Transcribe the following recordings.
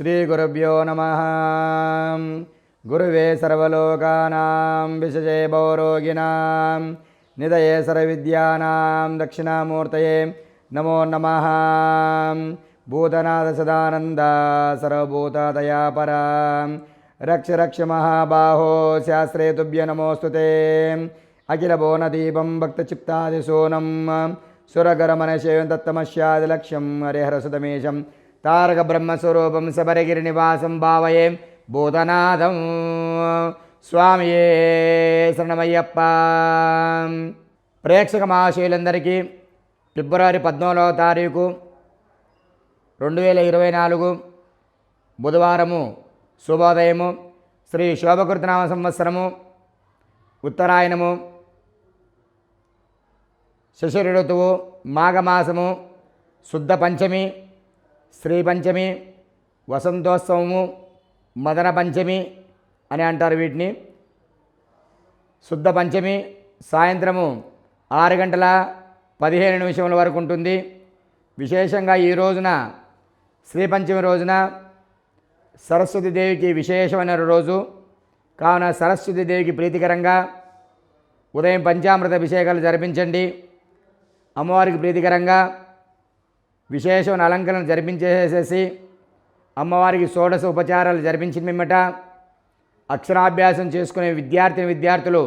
శ్రీగురుభ్యో నమ గురువే సర్వలోకానాం విశజే భవరోగిణాం నిదయే సర్వవిద్యానాం దక్షిణామూర్తయే నమో నమ భూతనాథ సదానంద సర్వభూతదయాపరా రక్ష రక్ష మహాబాహో శాస్త్రే తుభ్య నమోస్తుతే అఖిల భువనదీపం భక్తచిత్తాదిశూనం సురగరమనశేవం దత్తమశ్యాదిలక్ష్యం హరిహరసుతమేశం తారక బ్రహ్మస్వరూపం శబరగిరి నివాసం భావయే భూతనాథం స్వామియే శరణమయ్యప్ప ప్రేక్షక మహాశయులందరికీ ఫిబ్రవరి పద్నాలుగవ తారీఖు రెండు వేల ఇరవై నాలుగు బుధవారము శుభోదయము. శ్రీ శోభకృతనామ సంవత్సరము ఉత్తరాయణము శశిర ఋతువు మాఘమాసము శుద్ధ పంచమి శ్రీపంచమి వసంతోత్సవము మదన పంచమి అని అంటారు వీటిని. శుద్ధ పంచమి సాయంత్రము ఆరు గంటల పదిహేను నిమిషముల వరకు ఉంటుంది. విశేషంగా ఈ రోజున శ్రీ పంచమి రోజున సరస్వతి దేవికి విశేషమైన రోజు. కావున సరస్వతి దేవికి ప్రీతికరంగా ఉదయం పంచామృత అభిషేకాలు జరిపించండి. అమ్మవారికి ప్రీతికరంగా విశేషమైన అలంకరణ జరిపించేసేసి అమ్మవారికి షోడశ ఉపచారాలు జరిపించిన మిమ్మట అక్షరాభ్యాసం చేసుకునే విద్యార్థిని విద్యార్థులు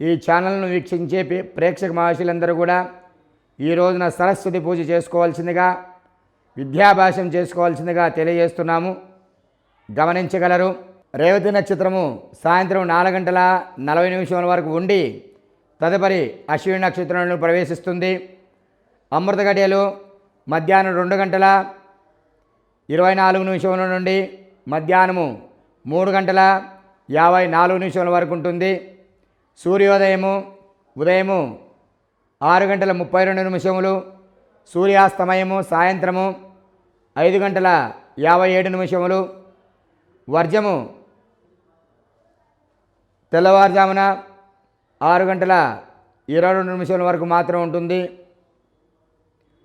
ఈ ఛానల్ను వీక్షించే ప్రేక్షక మహర్షులందరూ కూడా ఈ రోజున సరస్వతి పూజ చేసుకోవాల్సిందిగా విద్యాభ్యాసం చేసుకోవాల్సిందిగా తెలియజేస్తున్నాము. గమనించగలరు రేవతి నక్షత్రము సాయంత్రం నాలుగు గంటల నలభై నిమిషముల వరకు ఉండి తదుపరి అశ్విని నక్షత్రంలో ప్రవేశిస్తుంది. అమృత గడియలు మధ్యాహ్నం రెండు గంటల ఇరవై నాలుగు నిమిషముల నుండి మధ్యాహ్నము మూడు గంటల యాభై నాలుగు నిమిషముల వరకు ఉంటుంది. సూర్యోదయము ఉదయము ఆరు గంటల ముప్పై రెండు నిమిషములు సూర్యాస్తమయము సాయంత్రము ఐదు గంటల యాభై ఏడు నిమిషములు వర్జము తెల్లవారుజామున ఆరు గంటల ఇరవై రెండు నిమిషాల వరకు మాత్రం ఉంటుంది.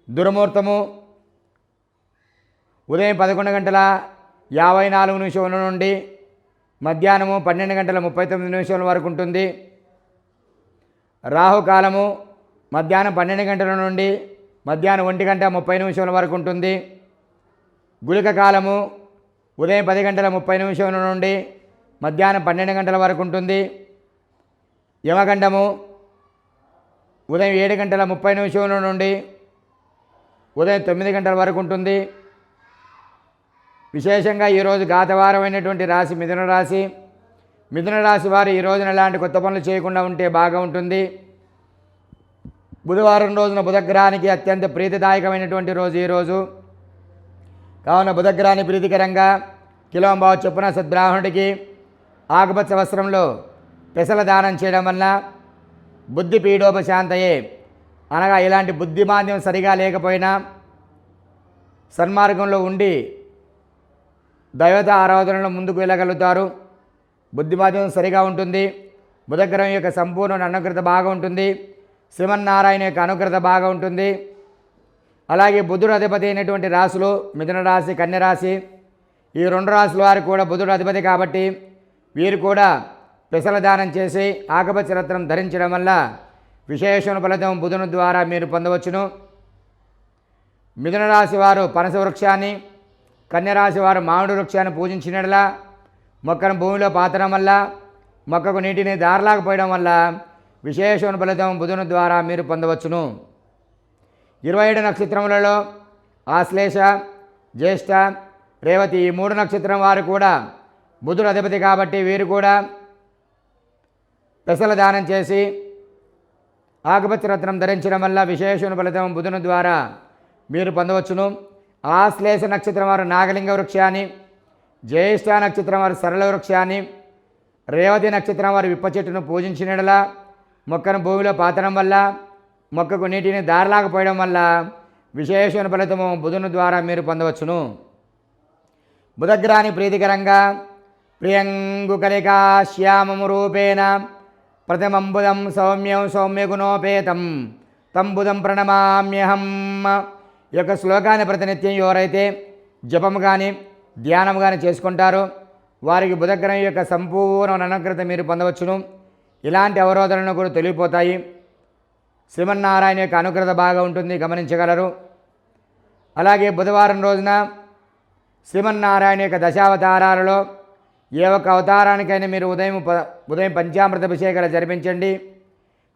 దురముహూర్తము ఉదయం పదకొండు గంటల యాభై నాలుగు నిమిషముల నుండి మధ్యాహ్నము పన్నెండు గంటల ముప్పై తొమ్మిది నిమిషాల వరకు ఉంటుంది. రాహుకాలము మధ్యాహ్నం పన్నెండు గంటల నుండి మధ్యాహ్నం ఒంటి గంట ముప్పై నిమిషాల వరకు ఉంటుంది. గుళిక కాలము ఉదయం పది గంటల ముప్పై నిమిషముల నుండి మధ్యాహ్నం పన్నెండు గంటల వరకు ఉంటుంది. యమగండము ఉదయం ఏడు గంటల ముప్పై నిమిషముల నుండి ఉదయం తొమ్మిది గంటల వరకు ఉంటుంది. విశేషంగా ఈరోజు గాతవారమైనటువంటి రాశి మిథున రాశి. మిథున రాశి వారు ఈ రోజున ఎలాంటి కొత్త పనులు చేయకుండా ఉంటే బాగా ఉంటుంది. బుధవారం రోజున బుధగ్రహానికి అత్యంత ప్రీతిదాయకమైనటువంటి రోజు ఈరోజు కావున బుధగ్రహాన్ని ప్రీతికరంగా కిలోంబావు చొప్పున సద్బ్రాహ్మణుడికి ఆకుపచ్చ వస్త్రంలో పెసల దానం చేయడం వలన బుద్ధి పీడోపశాంతయే అనగా ఇలాంటి బుద్ధిమాంద్యం సరిగా లేకపోయినా సన్మార్గంలో ఉండి దైవత ఆరాధనలో ముందుకు వెళ్ళగలుగుతారు. బుద్ధిమాంద్యం సరిగా ఉంటుంది. బుధగ్రహం యొక్క సంపూర్ణ అనుగ్రత బాగా ఉంటుంది. శ్రీమన్నారాయణ యొక్క అనుగ్రత బాగా ఉంటుంది. అలాగే బుధుడు అధిపతి అయినటువంటి రాశులు మిథున రాశి కన్యరాశి ఈ రెండు రాశుల వారు కూడా బుధుడు అధిపతి కాబట్టి వీరు కూడా పెసల దానం చేసి ఆకపచ్చ రత్నం ధరించడం వల్ల విశేషణ ఫలితం బుధుని ద్వారా మీరు పొందవచ్చును. మిథున రాశి వారు పనస వృక్షాన్ని కన్యరాశి వారు మామిడి వృక్షాన్ని పూజించినట్లా మొక్కను భూమిలో పాతడం వల్ల మొక్కకు నీటిని దారలాకపోయడం వల్ల విశేషమైన ఫలితం బుధుని ద్వారా మీరు పొందవచ్చును. ఇరవై ఏడు నక్షత్రములలో ఆశ్లేష జ్యేష్ఠ రేవతి ఈ మూడు నక్షత్రం వారు కూడా బుధుడు అధిపతి కాబట్టి వీరు కూడా పెసల దానం చేసి ఆకుపచ్చ రత్నం ధరించడం వల్ల విశేషణ ఫలితం బుధుని ద్వారా మీరు పొందవచ్చును. ఆశ్లేష నక్షత్రం వారు నాగలింగ వృక్షాన్ని జ్యేష్ఠ నక్షత్రం వారు సరళ వృక్షాన్ని రేవతి నక్షత్రం వారు విప్ప చెట్టును పూజించినలా మొక్కను భూమిలో పాతడం వల్ల మొక్కకు నీటిని దారలాకపోయడం వల్ల విశేషమైన ఫలితము బుధుని ద్వారా మీరు పొందవచ్చును. బుధగ్రాని ప్రీతికరంగా ప్రియంగుకలికా శ్యామము రూపేణ ప్రథమంబుదం సౌమ్యం సౌమ్యగుణోపేతం తంబుదం ప్రణమామ్యహం ఈ యొక్క శ్లోకాన్ని ప్రతినిత్యం ఎవరైతే జపం కానీ ధ్యానం కానీ చేసుకుంటారు వారికి బుధగ్రహం యొక్క సంపూర్ణ అనుగ్రత మీరు పొందవచ్చును. ఇలాంటి అవరోధనలు కూడా తెలియపోతాయి శ్రీమన్నారాయణ యొక్క అనుగ్రత బాగా ఉంటుంది గమనించగలరు. అలాగే బుధవారం రోజున శ్రీమన్నారాయణ యొక్క దశావతారాలలో ఏ ఒక్క అవతారానికైనా మీరు ఉదయం ప- ఉదయం పంచామృత అభిషేకాలు జరిపించండి.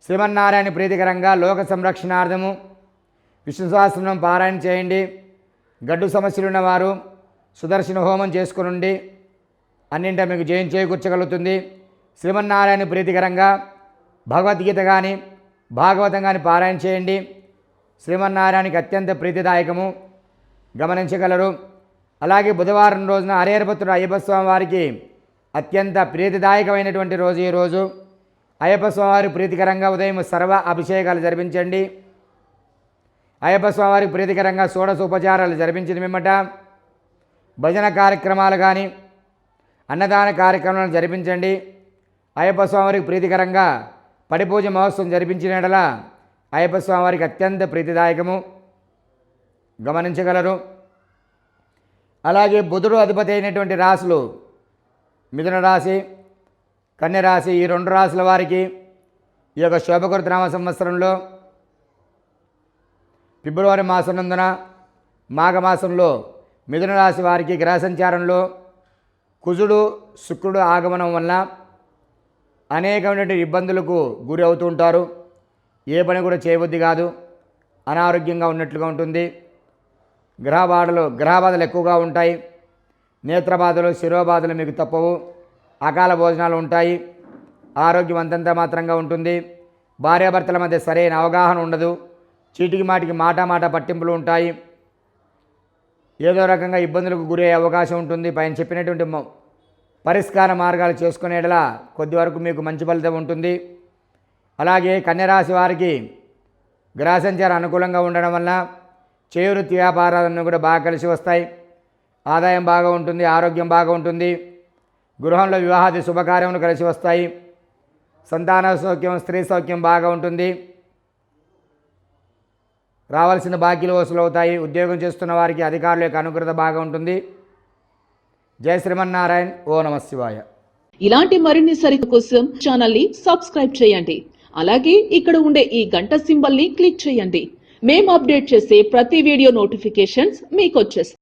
శ్రీమన్నారాయణ ప్రీతికరంగా లోక సంరక్షణార్థము విష్ణు సహస్రనామం పారాయణ చేయండి. గడ్డు సమస్యలు ఉన్నవారు సుదర్శన హోమం చేసుకునుండి అన్నింట మీకు జయం చేకూర్చగలుగుతుంది. శ్రీమన్నారాయణ ప్రీతికరంగా భగవద్గీత కానీ భాగవతం కానీ పారాయణ చేయండి. శ్రీమన్నారాయణకి అత్యంత ప్రీతిదాయకము. గమనించగలరు. అలాగే బుధవారం రోజున హరిహరపుత్రుడు అయ్యప్ప స్వామి వారికి అత్యంత ప్రీతిదాయకమైనటువంటి రోజు ఈ రోజు. అయ్యప్ప స్వామివారి ప్రీతికరంగా ఉదయం సర్వ అభిషేకాలు జరిపించండి. అయ్యప్ప స్వామివారికి ప్రీతికరంగా షోడశోపచారాలు జరిపించిన మిమ్మట. భజన కార్యక్రమాలు కానీ అన్నదాన కార్యక్రమాలను జరిపించండి. అయ్యప్ప స్వామివారికి ప్రీతికరంగా పడిపూజ మహోత్సవం జరిపించిన యెడల అయ్యప్ప స్వామివారికి అత్యంత ప్రీతిదాయకము. గమనించగలరు. అలాగే బుధుడు అధిపతి అయినటువంటి రాశులు మిథున రాశి కన్యరాశి ఈ రెండు రాశుల వారికి ఈ యొక్క శోభకృత నామ సంవత్సరంలో ఫిబ్రవరి మాసం నందున మాఘమాసంలో మిథున రాశి వారికి గ్రహ సంచారంలో కుజుడు శుక్రుడు ఆగమనం వల్ల అనేకమైనటువంటి ఇబ్బందులకు గురి అవుతూ ఉంటారు. ఏ పని కూడా చేయబుద్ధి కాదు. అనారోగ్యంగా ఉన్నట్లుగా ఉంటుంది. గ్రహ బాధలు గ్రహ బాధలు ఎక్కువగా ఉంటాయి. నేత్రబాధలు శిరోబాధలు మీకు తప్పవు. అకాల భోజనాలు ఉంటాయి. ఆరోగ్యం అంతంత మాత్రంగా ఉంటుంది. భార్యాభర్తల మధ్య సరైన అవగాహన ఉండదు. చీటికి మాటికి మాట మాట పట్టింపులు ఉంటాయి. ఏదో రకంగా ఇబ్బందులకు గురయ్యే అవకాశం ఉంటుంది. పైన చెప్పినటువంటి పరిష్కార మార్గాలు చేసుకునేలా కొద్ది వరకు మీకు మంచి ఫలితం ఉంటుంది. అలాగే కన్యరాశి వారికి గ్రహ సంచారం అనుకూలంగా ఉండడం వల్ల చేవృత్తి వ్యాపారాలను కూడా బాగా కలిసి వస్తాయి. ఆదాయం బాగా ఉంటుంది ఆరోగ్యం బాగా ఉంటుంది గృహంలో వివాహాది శుభకార్యములు కలిసి వస్తాయి సంతాన సౌఖ్యం స్త్రీ సౌఖ్యం బాగా ఉంటుంది రావాల్సిన బాకీలు వసూలు అవుతాయి ఉద్యోగం చేస్తున్న వారికి అధికారుల యొక్క అనుగ్రత బాగా ఉంటుంది. జయ శ్రీమన్నారాయణ ఓ నమ శివాయ. ఇలాంటి మరిన్ని సరికు కోసం ఛానల్ని సబ్స్క్రైబ్ చేయండి. అలాగే ఇక్కడ ఉండే ఈ గంట సింబల్ని క్లిక్ చేయండి. మేము అప్డేట్ చేసే ప్రతి వీడియో నోటిఫికేషన్స్ మీకు వచ్చేస్తాయి.